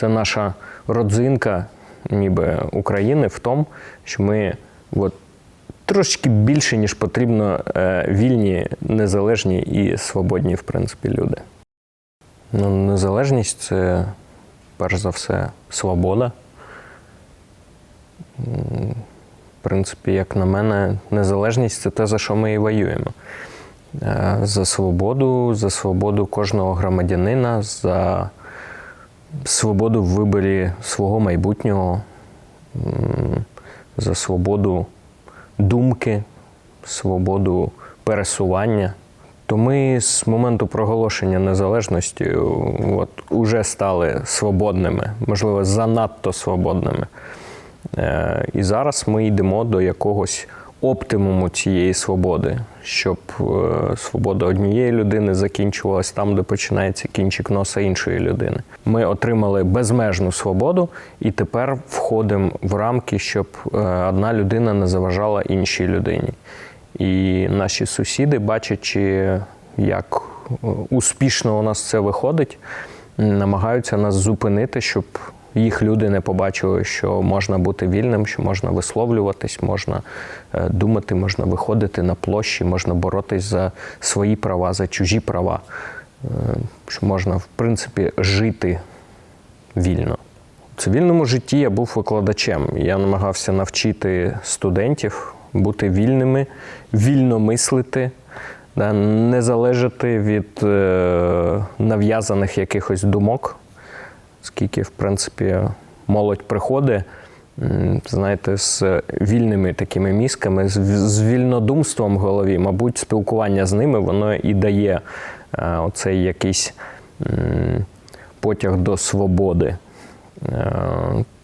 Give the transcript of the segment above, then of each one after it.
Це наша родзинка, ніби України, в тому, що ми от, трошки більше, ніж потрібно, е, вільні, незалежні і свободні, в принципі, люди. Ну, незалежність це перш за все свобода. В принципі, як на мене, незалежність це те, за що ми і воюємо. Е, За свободу, за свободу кожного громадянина, за свободу в виборі свого майбутнього, за свободу думки, свободу пересування. То ми з моменту проголошення незалежності от, уже стали свободними, можливо, занадто свободними. Е, І зараз ми йдемо до якогось оптимуму цієї свободи, щоб е, свобода однієї людини закінчувалась там, де починається кінчик носа іншої людини. Ми отримали безмежну свободу і тепер входимо в рамки, щоб е, одна людина не заважала іншій людині. І наші сусіди, бачачи, як е, успішно у нас це виходить, намагаються нас зупинити, щоб їх люди не побачили, що можна бути вільним, що можна висловлюватись, можна е, думати, можна виходити на площі, можна боротись за свої права, за чужі права, е, що можна, в принципі, жити вільно. У цивільному житті я був викладачем. Я намагався навчити студентів бути вільними, вільно мислити, не залежати від е, нав'язаних якихось думок, скільки, в принципі, молодь приходить, знаєте, з вільними такими мізками, з, вільнодумством в голові, мабуть, спілкування з ними воно і дає е, оцей якийсь потяг до свободи. Е,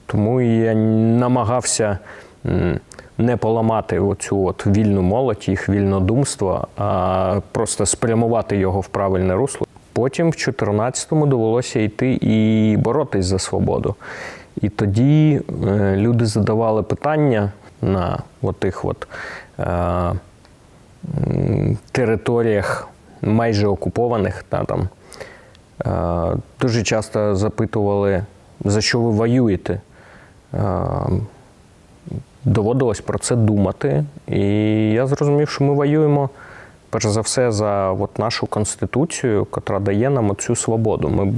Тому я намагався не поламати оцю от вільну молодь, їх вільнодумство, а просто спрямувати його в правильне русло. Потім в 14-му довелося йти і боротись за свободу. І тоді е, люди задавали питання на отих от, е, територіях майже окупованих, та, там, Е, Дуже часто запитували, за що ви воюєте. Доводилось про це думати. І я зрозумів, що ми воюємо перш за все за от нашу конституцію, яка дає нам цю свободу. Ми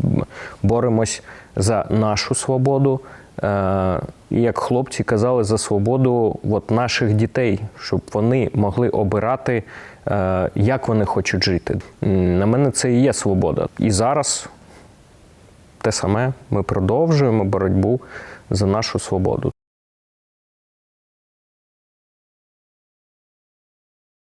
боремось за нашу свободу. е, І як хлопці казали, за свободу от наших дітей, щоб вони могли обирати, е, як вони хочуть жити. На мене це і є свобода. І зараз те саме ми продовжуємо боротьбу за нашу свободу.